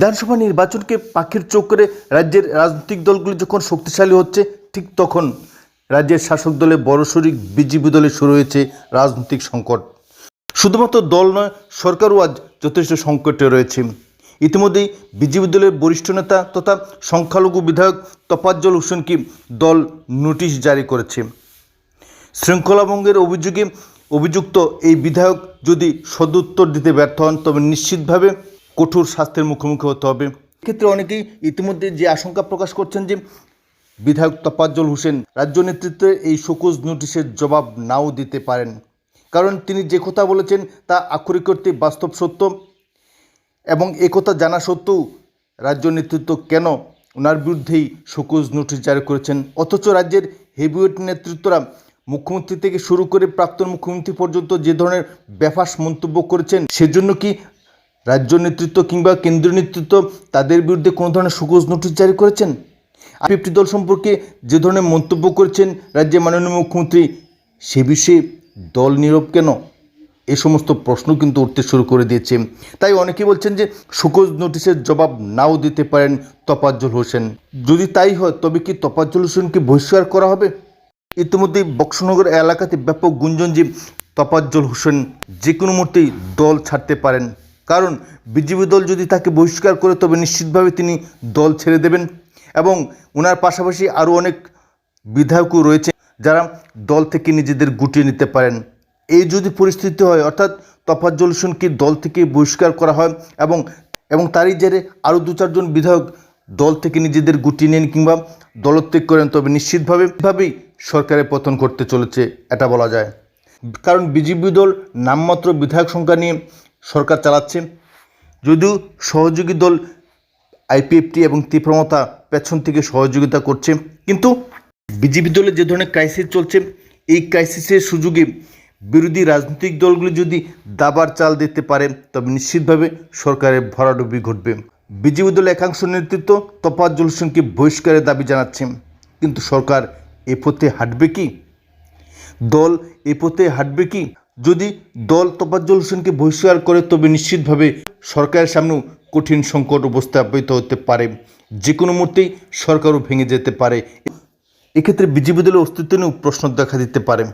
বিধানসভা নির্বাচনকে পাখির চোখ করে রাজ্যের রাজনৈতিক দলগুলি যখন শক্তিশালী হচ্ছে, ঠিক তখন রাজ্যের শাসক দলে বড় শরিক বিজেপি দলে শুরু হয়েছে রাজনৈতিক সংকট। শুধুমাত্র দল নয়, সরকারও আজ যথেষ্ট সংকটে রয়েছে। ইতিমধ্যেই বিজেপি দলের বরিষ্ঠ নেতা তথা সংখ্যালঘু বিধায়ক তফাজ্জল হোসেনকে দল নোটিশ জারি করেছে। শৃঙ্খলাভঙ্গের অভিযোগে অভিযুক্ত এই বিধায়ক যদি সদুত্তর দিতে ব্যর্থ হন, তবে নিশ্চিতভাবে কঠোর শাস্তির মুখোমুখি হতে হবে। এক্ষেত্রে অনেকেই ইতিমধ্যে যে আশঙ্কা প্রকাশ করছেন যে বিধায়ক তফাজ্জল হোসেন রাজ্য নেতৃত্বে এই শোকজ নোটিশের জবাব নাও দিতে পারেন। কারণ তিনি যে কথা বলেছেন তা আক্ষরিক অর্থে বাস্তব সত্য এবং একথা জানা সত্ত্বেও রাজ্য নেতৃত্ব কেন ওনার বিরুদ্ধেই শোকজ নোটিশ জারি করেছেন? অথচ রাজ্যের হেভিওয়েট নেতৃত্বরা মুখ্যমন্ত্রী থেকে শুরু করে প্রাক্তন মুখ্যমন্ত্রী পর্যন্ত যে ধরনের ব্যাফাস মন্তব্য করেছেন, সেজন্য কি রাজ্য নেতৃত্ব কিংবা কেন্দ্রীয় নেতৃত্ব তাদের বিরুদ্ধে কোনো ধরনের শোকজ নোটিশ জারি করেছেন? ফিফটি দল সম্পর্কে যে ধরনের মন্তব্য করেছেন রাজ্যের মাননীয় মুখ্যমন্ত্রী, সে বিষয়ে দল নীরব কেন? এ সমস্ত প্রশ্ন কিন্তু উঠতে শুরু করে দিয়েছে। তাই অনেকে বলছেন যে শোকজ নোটিশের জবাব নাও দিতে পারেন তপাজ্জল হোসেন। যদি তাই হয়, তবে কি তপাজ্জল হোসেনকে বহিষ্কার করা হবে? ইতিমধ্যেই বক্সনগর এলাকাতে ব্যাপক গুঞ্জন যে তপাজ্জল হোসেন যে কোনো মুহূর্তেই দল ছাড়তে পারেন। কারণ বিজেপি দল যদি তাকে বহিষ্কার করে, তবে নিশ্চিতভাবে তিনি দল ছেড়ে দেবেন। এবং ওনার পাশাপাশি আরও অনেক বিধায়কও রয়েছে যারা দল থেকে নিজেদের গুটিয়ে নিতে পারেন। এই যদি পরিস্থিতি হয়, অর্থাৎ তফাজ্জল হোসেনকে দল থেকে বহিষ্কার করা হয় এবং এবং তারই জেরে আরও দু চারজন বিধায়ক দল থেকে নিজেদের গুটিয়ে নেন কিংবা দলত্যাগ করেন, তবে নিশ্চিতভাবে ভাবেই সরকারের পতন করতে চলেছে, এটা বলা যায়। কারণ বিজেপি দল নামমাত্র বিধায়ক সংখ্যা নিয়ে সরকার চালাচ্ছে যদিও সহযোগী দল আইপিএফটি এবং তীব্রমতা পেছন থেকে সহযোগিতা করছে, কিন্তু বিজেপি দলে যে ধরনের ক্রাইসিস চলছে, এই ক্রাইসিসের সুযোগে বিরোধী রাজনৈতিক দলগুলি যদি দাবার চাল দিতে পারে, তবে নিশ্চিতভাবে সরকারের ভরাডুবি ঘটবে। বিজেপি দলের একাংশ নেতৃত্ব তফাজ্জল হোসেনকে বহিষ্কারের দাবি জানাচ্ছে, কিন্তু সরকার এ পথে হাঁটবে কি? দল এ পথে হাঁটবে কি? যদি দল তোফাজ্জল হোসেনকে বহিষ্কার করে, তবে নিশ্চিতভাবে সরকারের সামনেও কঠিন সংকট উপস্থাপিত হতে পারে। যে কোনো মুহূর্তেই সরকারও ভেঙে যেতে পারে। এক্ষেত্রে বিজেপি দলের অস্তিত্ব নিয়েও প্রশ্ন দেখা দিতে পারে।